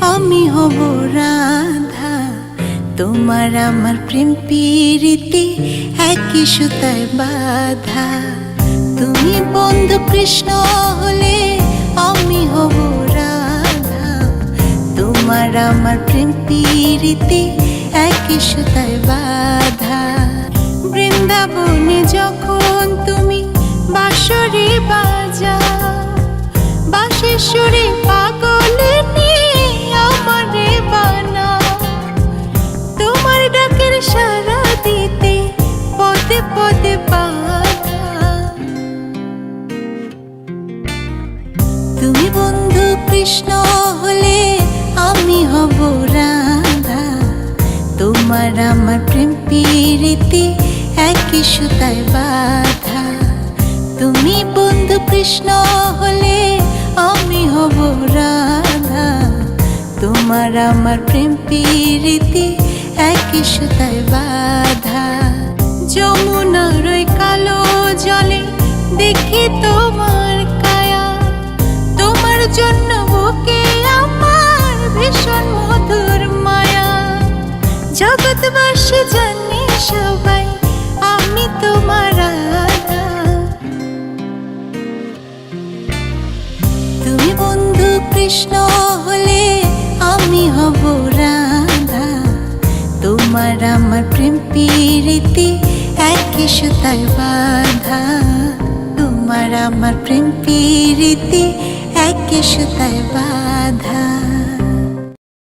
আমি হব রাধা। তোমার আমার প্রেম প্রীতি একই সুতায় বাধা। তুমি বন্ধু কৃষ্ণ হলে আমি হব রাধা। তোমার আমার প্রেম প্রীতি একই সুতায় বাধা। বৃন্দাবনে যখন তুমি বাঁশরি বাজাও বাঁশেশ্বরী তুমি বন্ধু কৃষ্ণ হলে আমি হব রাধা। তোমার আমার প্রেম প্রীতি একই সুতায় বাধা। তুমি বন্ধু কৃষ্ণ হলে আমি হব রাধা। তোমার আমার প্রেম প্রীতি একই সুতায় বাধা। যমুনার কালো জলে দেখি তোমার কৃষ্ণ হলে আমি হব রাধা। তোমার আমার প্রেম প্রীতি একই সুতায় বাধা। তোমার আমার প্রেম প্রীতি একই সুতায় বাধা।